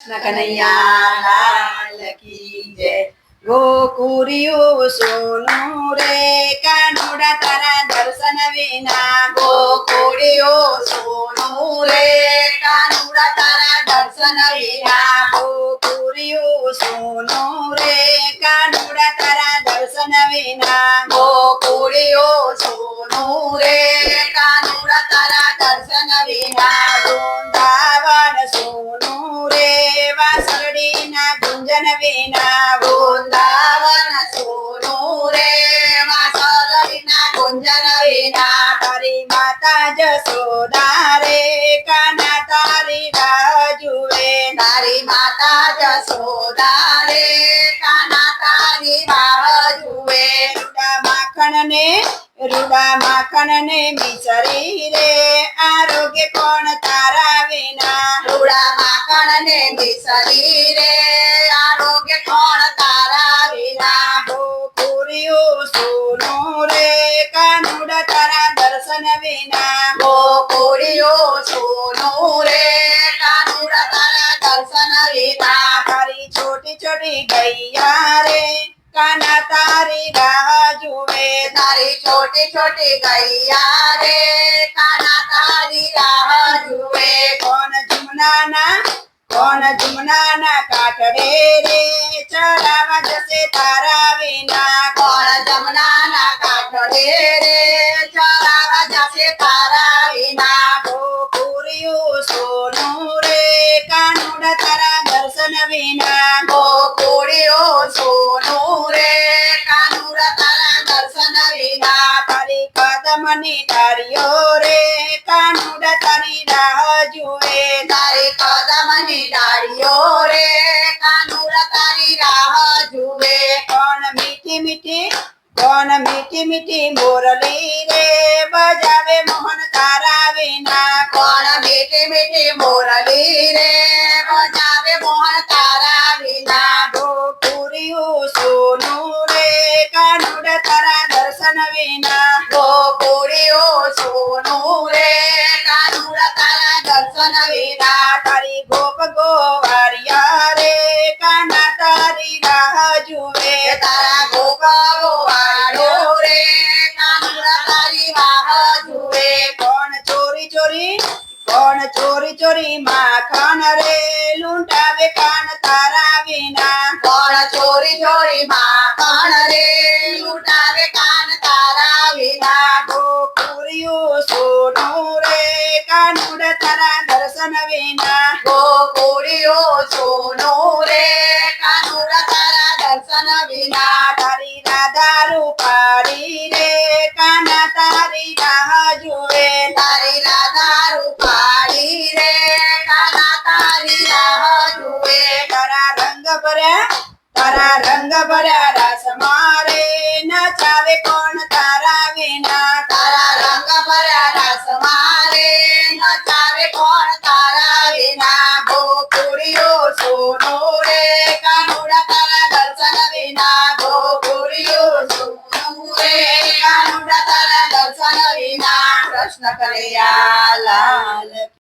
કનૈયા લાલ કી જય ગોકુરિયું સોનું રે કાનુડા તારા દર્શન વિના. ગોકુળિયો સોનું રે કાનુડા તારા દર્શન વિના. ગોકુરિયું સોનું રે કાનુડા તારા દર્શન વિના. ગોકુળિયો સોનું રે કાનુડા તારા દર્શન વિના. માતા જસોદા રે કાના તારી રાહ જુએ તારી માતા જશોદા રે કાના તારી રાહ જુએ રૂડા માખણ ને રૂડા માખણ ને મિચરી રે. આરોગ્ય કોણ તારા વિના? રૂડા માખણ ને મિચરી રે. জানবে না ও করিও শোনো রে, কানুরা काना तारी जुवे तारी छोटी छोटी गैया रे काना तारी जुवे कौन जुमनाना कौन जुमनाना काट रे रे चरावा तारा बिना कौन जमुनाना काट તારા દર્શન વિના ગોકુળિયો સોનું રે. કાનુડા તારા દર્શન વિના તારી કદમની ધારીઓ રે. કાનુડા તારી રાહ જુએ, તારી કદમની ધારીઓ રે. કાનુડા તારી રાહ જુએ, કોણ મીઠી મીઠી, કોણ મીઠી મીઠી મોરલી રે. વિના मीठे मीठे मुरली रे बजावे मोहन तारा बिना। हो सोनू रे। कानुड तारा दर्शन विना हो सोनू रे। कानुड तारा दर्शन विना तारी गोप गोवारिया रे। काना तारी राह जुवे तारा गोप गोवारो रे। कानुड तारी राह जुवे कौन चोरी चोरी કોણ ચોરી ચોરી માખણ રે લૂંટાવે કાન તારા વિના કોણ ચોરી ચોરી માખણ રે લૂંટાવે કાન તારા વિના ગોકુરિયું સોનું રે કાનુડા તારા દર્શન વિના ગોકુળિયો સોનું રે કાનુડા તારા દર્શન વિના તારી રાધા રૂપારી રે કાના તારી રાહ જુએ તારા રંગ ભર્યા રાસ મારે. નચાવે કોણ તારા વિના. તારા રંગ ભર્યા રસ મારે. નચાવે કોણ તારા વિના. ગોકુળિયો સોનો રે. કાનુડા તારા દર્શન વિના. ગોકુળિયો સોનો રે. કાનુડા તારા દર્શન વિના. કૃષ્ણ કનૈયા લાલ